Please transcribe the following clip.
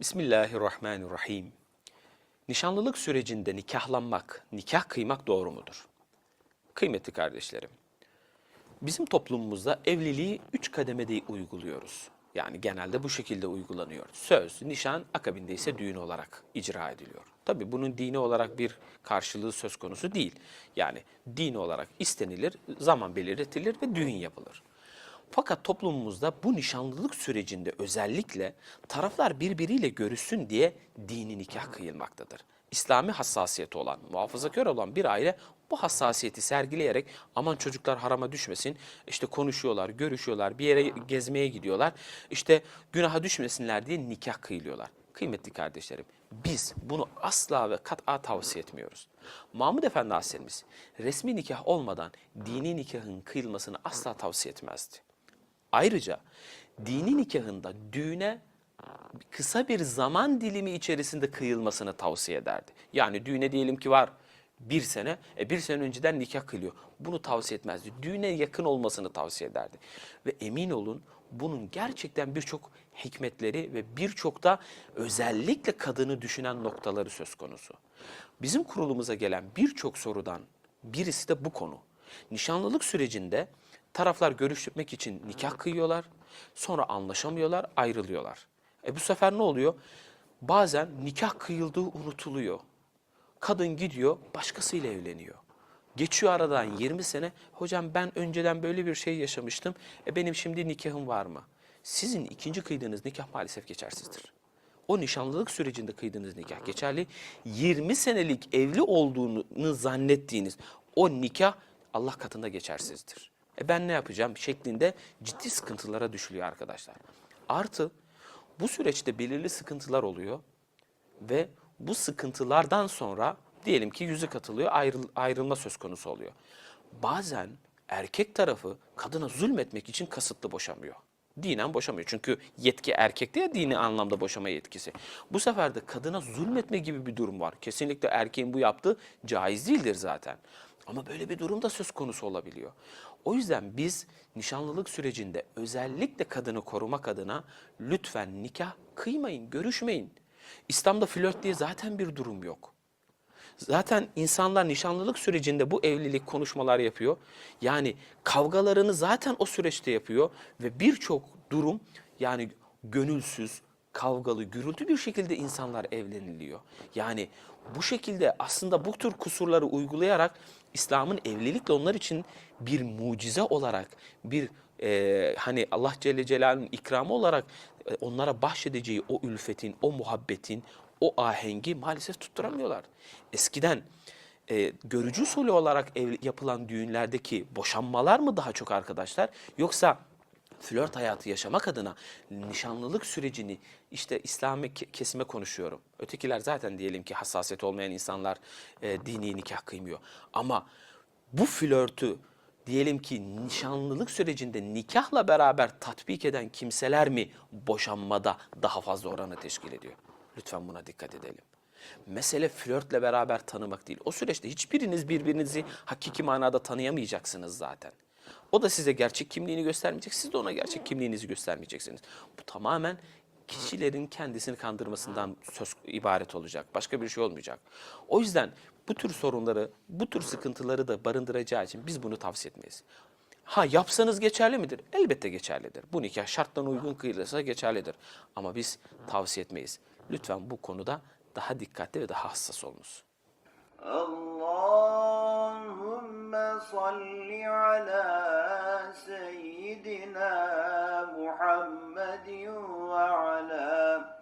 Bismillahirrahmanirrahim. Nişanlılık sürecinde nikahlanmak, nikah kıymak doğru mudur? Kıymetli kardeşlerim, bizim toplumumuzda evliliği üç kademede uyguluyoruz. Yani genelde bu şekilde uygulanıyor. Söz, nişan, akabinde ise düğün olarak icra ediliyor. Tabii bunun dini olarak bir karşılığı söz konusu değil. Yani dini olarak istenilir, zaman belirtilir ve düğün yapılır. Fakat toplumumuzda bu nişanlılık sürecinde özellikle taraflar birbiriyle görüşsün diye dini nikah kıyılmaktadır. İslami hassasiyeti olan, muhafazakar olan bir aile bu hassasiyeti sergileyerek aman çocuklar harama düşmesin, işte konuşuyorlar, görüşüyorlar, bir yere gezmeye gidiyorlar, işte günaha düşmesinler diye nikah kıyılıyorlar. Kıymetli kardeşlerim, biz bunu asla ve kat'a tavsiye etmiyoruz. Mahmud Efendi Hazretlerimiz resmi nikah olmadan dini nikahın kıyılmasını asla tavsiye etmezdi. Ayrıca dini nikahında düğüne kısa bir zaman dilimi içerisinde kıyılmasını tavsiye ederdi. Yani düğüne diyelim ki var bir sene, e bir sene önceden nikah kılıyor. Bunu tavsiye etmezdi. Düğüne yakın olmasını tavsiye ederdi. Ve emin olun bunun gerçekten birçok hikmetleri ve birçok da özellikle kadını düşünen noktaları söz konusu. Bizim kurulumuza gelen birçok sorudan birisi de bu konu. Nişanlılık sürecinde taraflar görüşmek için nikah kıyıyorlar, sonra anlaşamıyorlar, ayrılıyorlar. E bu sefer ne oluyor? Bazen nikah kıyıldığı unutuluyor. Kadın gidiyor, başkasıyla evleniyor. Geçiyor aradan 20 sene, hocam ben önceden böyle bir şey yaşamıştım, e benim şimdi nikahım var mı? Sizin ikinci kıydığınız nikah maalesef geçersizdir. O nişanlılık sürecinde kıydığınız nikah geçerli. 20 senelik evli olduğunu zannettiğiniz o nikah Allah katında geçersizdir. E ben ne yapacağım şeklinde ciddi sıkıntılara düşülüyor arkadaşlar. Artı bu süreçte belirli sıkıntılar oluyor ve bu sıkıntılardan sonra diyelim ki yüzü katılıyor ayrıl, ayrılma söz konusu oluyor. Bazen erkek tarafı kadına zulmetmek için kasıtlı boşamıyor. Dinen boşamıyor. Çünkü yetki erkekte ya dini anlamda boşama yetkisi. Bu sefer de kadına zulmetme gibi bir durum var. Kesinlikle erkeğin bu yaptığı caiz değildir zaten. Ama böyle bir durum da söz konusu olabiliyor. O yüzden biz nişanlılık sürecinde özellikle kadını korumak adına lütfen nikah kıymayın, görüşmeyin. İslam'da flört diye zaten bir durum yok. Zaten insanlar nişanlılık sürecinde bu evlilik konuşmalar yapıyor. Yani kavgalarını zaten o süreçte yapıyor ve birçok durum yani gönülsüz, kavgalı, gürültü bir şekilde insanlar evleniliyor. Yani bu şekilde aslında bu tür kusurları uygulayarak İslam'ın evlilikle onlar için bir mucize olarak, bir e, hani Allah Celle Celaluhu'nun ikramı olarak e, onlara bahşedeceği o ülfetin, o muhabbetin, o ahengi maalesef tutturamıyorlar. Eskiden e, görücü usulü olarak ev, yapılan düğünlerdeki boşanmalar mı daha çok arkadaşlar? Yoksa flört hayatı yaşamak adına nişanlılık sürecini işte İslami ke- kesime konuşuyorum. Ötekiler zaten diyelim ki hassasiyet olmayan insanlar e, dini nikah kıymıyor. Ama bu flörtü diyelim ki nişanlılık sürecinde nikahla beraber tatbik eden kimseler mi boşanmada daha fazla oranı teşkil ediyor? Lütfen buna dikkat edelim. Mesele flörtle beraber tanımak değil. O süreçte hiçbiriniz birbirinizi hakiki manada tanıyamayacaksınız zaten. O da size gerçek kimliğini göstermeyecek, siz de ona gerçek kimliğinizi göstermeyeceksiniz. Bu tamamen kişilerin kendisini kandırmasından söz ibaret olacak. Başka bir şey olmayacak. O yüzden bu tür sorunları, bu tür sıkıntıları da barındıracağı için biz bunu tavsiye etmeyiz. Ha yapsanız geçerli midir? Elbette geçerlidir. Bu nikah şartlarına uygun kıyılırsa geçerlidir. Ama biz tavsiye etmeyiz. Lütfen bu konuda daha dikkatli ve daha hassas olunuz. Allahümme salli ala seyyidina Muhammedin ve ala